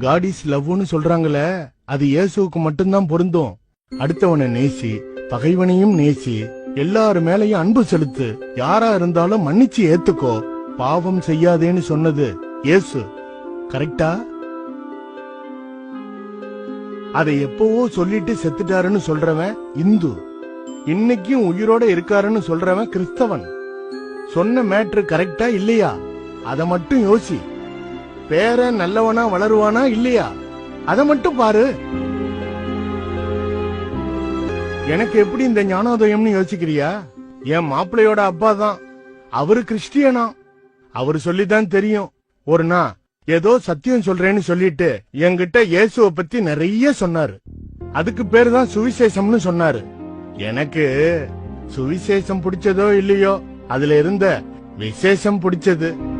God is லவ்னு சொல்றாங்களே அது இயேசுவுக்கு மட்டும்தான் பொருந்தும். அடுத்தவனை நேசி பகைவனையும் நேசி எல்லாரு மேலையும் அன்பு செலுத்து யாரா இருந்தாலும் மன்னிச்சு ஏத்துக்கோ பாவம் செய்யாதேன்னு சொன்னது இயேசு. கரெக்டா? அதை எப்பவோ சொல்லிட்டு செத்துட்டாருன்னு சொல்றவன் இந்து. இன்னைக்கும் உயிரோட இருக்காருன்னு சொல்றவன் கிறிஸ்தவன். சொன்ன மேட்ரு கரெக்டா இல்லையா? அதை மட்டும் யோசி. பேரன் நல்லவனா வளருவானா இல்லையா? அத மட்டும் பாரு. எனக்கு எப்படி இந்த ஞானோதயம்னு யோசிக்கிறியா? என் மாப்பிள்ளையோட அப்பா தான். அவரு கிறிஸ்டியனா? அவரு சொல்லிதான் தெரியும். ஒரு நாள் ஏதோ சத்தியம் சொல்றேன்னு சொல்லிட்டு என்கிட்ட இயேசுவ பத்தி நிறைய சொன்னாரு. அதுக்கு பேரு தான் சுவிசேஷம்னு சொன்னாரு. எனக்கு சுவிசேஷம் பிடிச்சதோ இல்லையோ அதுல இருந்த விசேஷம் பிடிச்சது.